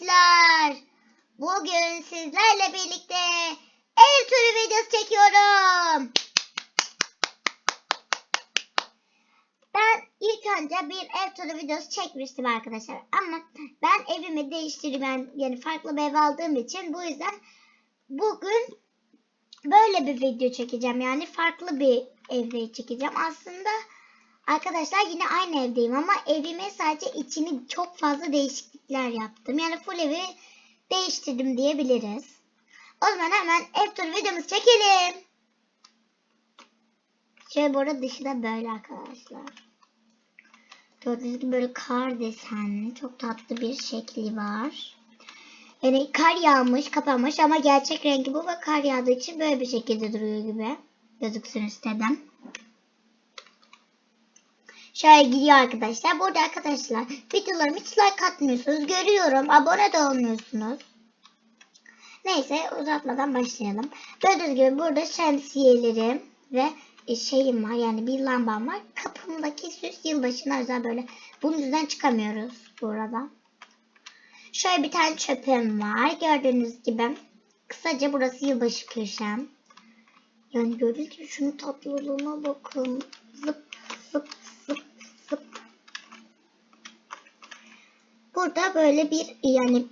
arkadaşlar. Bugün sizlerle birlikte ev turu videosu çekiyorum. Ben ilk önce bir ev turu videosu çekmiştim arkadaşlar. Ama ben evimi değiştirdim. Yani farklı bir ev aldığım için bu yüzden bugün böyle bir video çekeceğim. Yani farklı bir evde çekeceğim. Aslında Arkadaşlar yine aynı evdeyim ama evime sadece içini çok fazla değişiklikler yaptım. Yani full evi değiştirdim diyebiliriz. O zaman hemen ev turu videomuzu çekelim. Şöyle bu arada dışı da böyle arkadaşlar. Gördüğünüz gibi böyle kar desenli çok tatlı bir şekli var. Yani kar yağmış kapanmış ama gerçek rengi bu ve kar yağdığı için böyle bir şekilde duruyor gibi. Gözüksün istedim. Şöyle gidiyor arkadaşlar. Burada arkadaşlar videolarımı hiç like atmıyorsunuz. Görüyorum. Abone de olmuyorsunuz. Neyse uzatmadan başlayalım. Gördüğünüz gibi burada şemsiyelerim ve şeyim var. Yani bir lambam var. Kapımdaki süs yılbaşına özel böyle. Bunun yüzünden çıkamıyoruz burada. Şöyle bir tane çöpüm var. Gördüğünüz gibi. Kısaca burası yılbaşı köşem. Yani gördüğünüz gibi şunun tatlılığına bakın. Zıp zıp. Burada böyle bir yani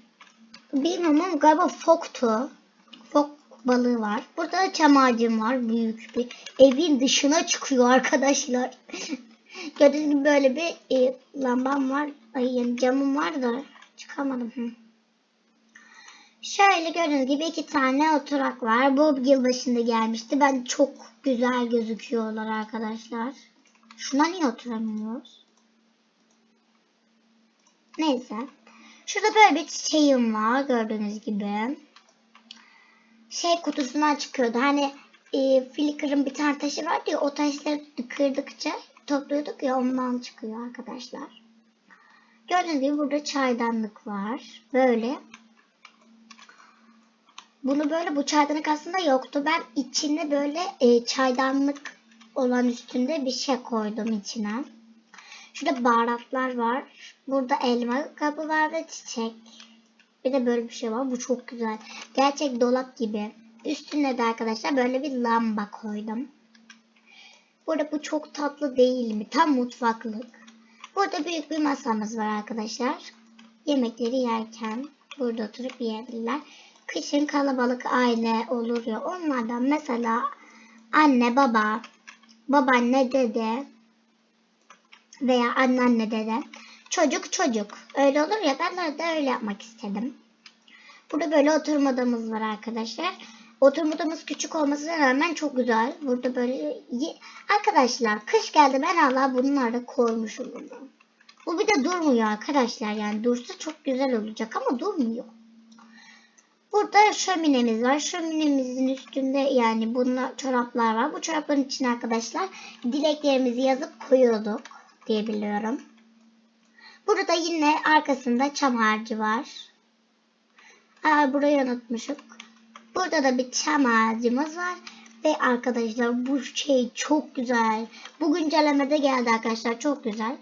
bilmiyorum galiba foktu. Fok balığı var. Burada çam ağacım var. Büyük bir. Evin dışına çıkıyor arkadaşlar. Gördüğünüz gibi böyle bir e, lambam var. Ay yani camım var da çıkamadım. Hı. Şöyle gördüğünüz gibi iki tane oturak var. Bu yılbaşında gelmişti. Ben çok güzel gözüküyorlar arkadaşlar. Şuna niye oturamıyoruz? Neyse. Şurada böyle bir çiçeğim var gördüğünüz gibi. Şey kutusundan çıkıyordu. Hani e, Flickr'ın bir tane taşı vardı ya o taşları kırdıkça topluyorduk ya ondan çıkıyor arkadaşlar. Gördüğünüz gibi burada çaydanlık var. Böyle. Bunu böyle bu çaydanlık aslında yoktu. Ben içinde böyle e, çaydanlık olan üstünde bir şey koydum içine. Şurada baharatlar var. Burada elma kabı var ve çiçek. Bir de böyle bir şey var. Bu çok güzel. Gerçek dolap gibi. Üstüne de arkadaşlar böyle bir lamba koydum. Burada bu çok tatlı değil mi? Tam mutfaklık. Burada büyük bir masamız var arkadaşlar. Yemekleri yerken burada oturup yiyebilirler. Kışın kalabalık aile olur ya. Onlardan mesela anne, baba, babaanne, dede veya anneanne, dede. Çocuk çocuk. Öyle olur ya ben de öyle yapmak istedim. Burada böyle oturma odamız var arkadaşlar. Oturma odamız küçük olmasına rağmen çok güzel. Burada böyle arkadaşlar kış geldi ben hala bunları koymuşum bunu. Bu bir de durmuyor arkadaşlar yani dursa çok güzel olacak ama durmuyor. Burada şöminemiz var. Şöminemizin üstünde yani bunlar çoraplar var. Bu çorapların içine arkadaşlar dileklerimizi yazıp koyuyorduk diye biliyorum. Burada yine arkasında çam ağacı var. Aa, burayı unutmuşuk. Burada da bir çam ağacımız var. Ve arkadaşlar bu şey çok güzel. Bu güncellemede geldi arkadaşlar. Çok güzel.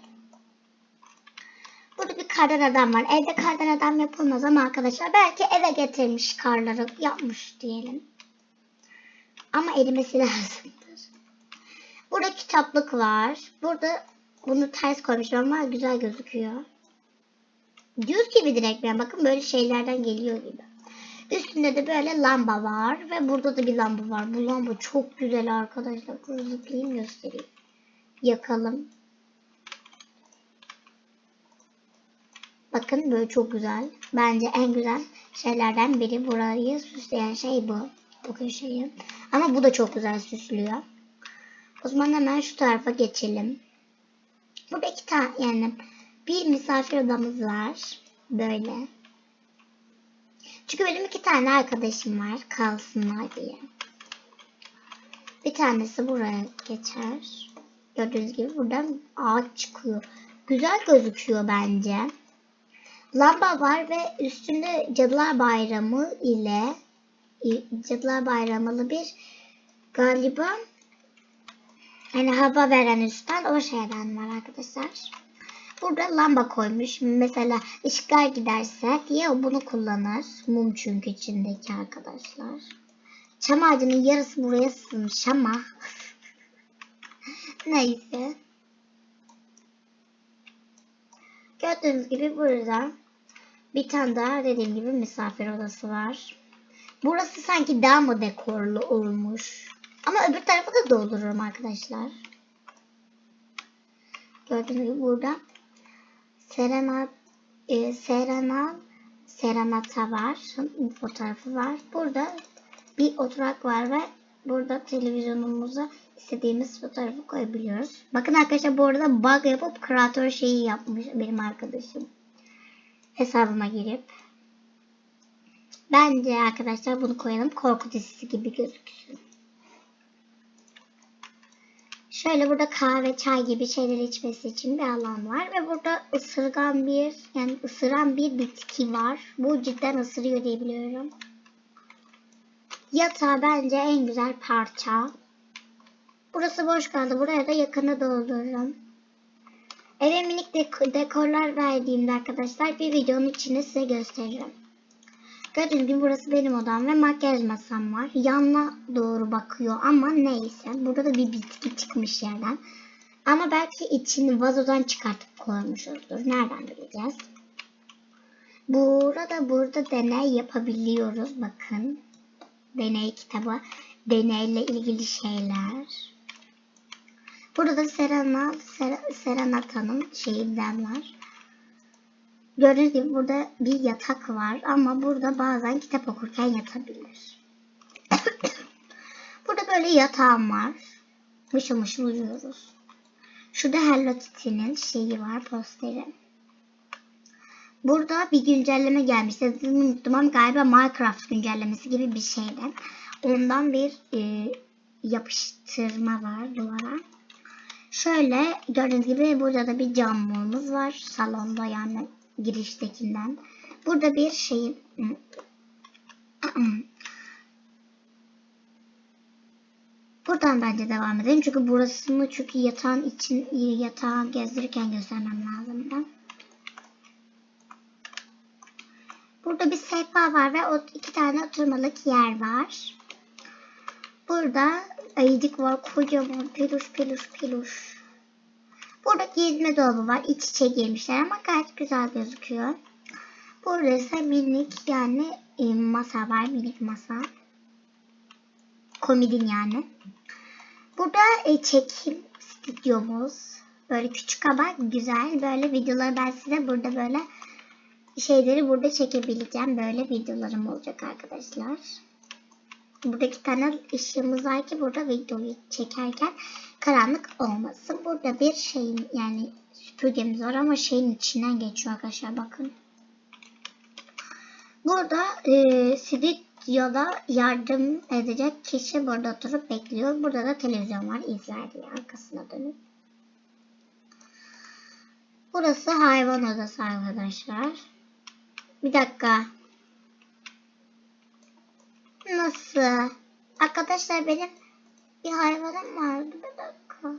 Burada bir kardan adam var. Evde kardan adam yapılmaz ama arkadaşlar belki eve getirmiş karları yapmış diyelim. Ama erimesi lazımdır. Burada kitaplık var. Burada bunu ters koymuşlar ama güzel gözüküyor. Düz gibi direkt ben bakın böyle şeylerden geliyor gibi. Üstünde de böyle lamba var ve burada da bir lamba var. Bu lamba çok güzel arkadaşlar. Dur zıplayayım göstereyim. Yakalım. Bakın böyle çok güzel. Bence en güzel şeylerden biri burayı süsleyen şey bu. Bu köşeyi. Ama bu da çok güzel süslüyor. O zaman hemen şu tarafa geçelim. Tane yani bir misafir odamız var. Böyle. Çünkü benim iki tane arkadaşım var. Kalsınlar diye. Bir tanesi buraya geçer. Gördüğünüz gibi buradan ağaç çıkıyor. Güzel gözüküyor bence. Lamba var ve üstünde Cadılar Bayramı ile Cadılar Bayramı'lı bir galiba hani hava veren üstten o şeyden var arkadaşlar. Bu Burada lamba koymuş. Mesela ışıklar giderse diye bunu kullanır. Mum çünkü içindeki arkadaşlar. Çam ağacının yarısı buraya sığmış ama. Neyse. Gördüğünüz gibi burada bir tane daha dediğim gibi misafir odası var. Burası sanki daha mı dekorlu olmuş. Ama öbür tarafı da doldururum arkadaşlar. Gördüğünüz gibi burada Serena e, Serena Serenata var. Fotoğrafı var. Burada bir oturak var ve burada televizyonumuza istediğimiz fotoğrafı koyabiliyoruz. Bakın arkadaşlar bu arada bug yapıp kreatör şeyi yapmış benim arkadaşım. Hesabıma girip. Bence arkadaşlar bunu koyalım. Korku dizisi gibi gözüksün. Şöyle burada kahve, çay gibi şeyler içmesi için bir alan var. Ve burada ısırgan bir, yani ısıran bir bitki var. Bu cidden ısırıyor diye biliyorum. Yatağı bence en güzel parça. Burası boş kaldı. Buraya da yakını doldururum. Eve minik dek- dekorlar verdiğimde arkadaşlar bir videonun içinde size gösteririm. Gördüğünüz gibi burası benim odam ve makyaj masam var. Yanına doğru bakıyor ama neyse. Burada da bir bitki çıkmış yerden. Ama belki içini vazodan çıkartıp koymuşuzdur. Nereden bileceğiz? Burada burada deney yapabiliyoruz. Bakın. Deney kitabı. Deneyle ilgili şeyler. Burada da Serena, Ser, Serenata'nın şeyinden var. Gördüğünüz gibi burada bir yatak var ama burada bazen kitap okurken yatabilir. burada böyle yatağım var. Mışıl mışıl uyuyoruz. Şurada Hello Kitty'nin şeyi var posteri. Burada bir güncelleme gelmiş. Adını unuttum ama galiba Minecraft güncellemesi gibi bir şeyden. Ondan bir e, yapıştırma var duvara. Şöyle gördüğünüz gibi burada da bir camımız var. Salonda yani giriştekinden. Burada bir şey Buradan bence devam edelim. Çünkü burasını çünkü yatağın için yatağı gezdirirken göstermem lazım da. Burada bir sehpa var ve iki tane oturmalık yer var. Burada ayıcık var. Kocaman peluş peluş peluş. Burada giyinme dolabı var. İç içe girmişler ama gayet güzel gözüküyor. Burada ise minik yani e, masa var. Minik masa. Komodin yani. Burada e, çekim stüdyomuz. Böyle küçük ama güzel. Böyle videoları ben size burada böyle şeyleri burada çekebileceğim. Böyle videolarım olacak arkadaşlar. Buradaki tane ışığımız var ki burada videoyu çekerken karanlık olmasın. Burada bir şeyin yani süpürgemiz var ama şeyin içinden geçiyor arkadaşlar bakın. Burada e, stüdyoda yardım edecek kişi burada oturup bekliyor. Burada da televizyon var izler diye arkasına dönüp. Burası hayvan odası arkadaşlar. Bir dakika. Nasıl? Arkadaşlar benim bir hayvanım vardı. Bir dakika.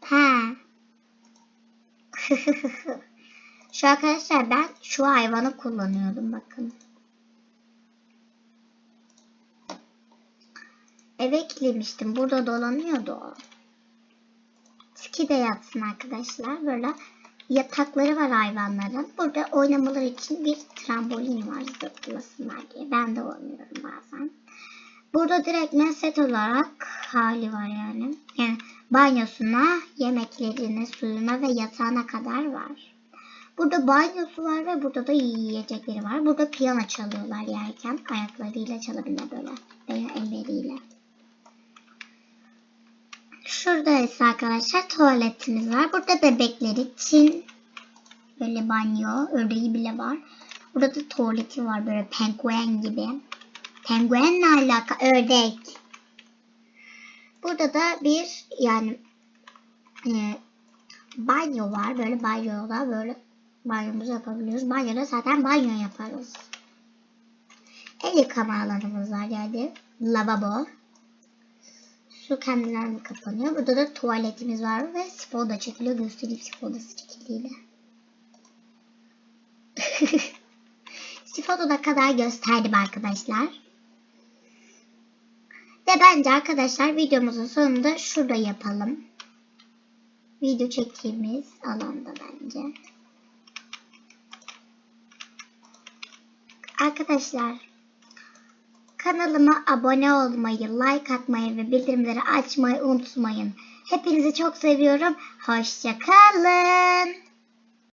He. şu arkadaşlar ben şu hayvanı kullanıyordum bakın. Eve kilitlemiştim. Burada dolanıyordu o. Ski de yatsın arkadaşlar. Böyle yatakları var hayvanların. Burada oynamaları için bir trambolin var zıplasınlar diye. Ben de oynuyorum bazen. Burada direkt meset olarak hali var yani. Yani banyosuna, yemeklerine, suyuna ve yatağına kadar var. Burada banyosu var ve burada da yiyecekleri var. Burada piyano çalıyorlar yerken ayaklarıyla çalabilir böyle veya elleriyle. Şurada ise arkadaşlar tuvaletimiz var. Burada bebekleri için böyle banyo, ördeği bile var. Burada da tuvaleti var böyle penguen gibi. Penguenle alaka ördek. Burada da bir yani e, banyo var. Böyle banyoda böyle banyomuzu yapabiliyoruz. Banyoda zaten banyo yaparız. El yıkama alanımız var yani. Lavabo. Su kendilerine kapanıyor. Burada da tuvaletimiz var ve sifon da çekiliyor. Göstereyim sifon da çekildiğini. sifonu da kadar gösterdim arkadaşlar. Ve bence arkadaşlar videomuzun sonunda şurada yapalım. Video çektiğimiz alanda bence. Arkadaşlar kanalıma abone olmayı, like atmayı ve bildirimleri açmayı unutmayın. Hepinizi çok seviyorum. Hoşçakalın.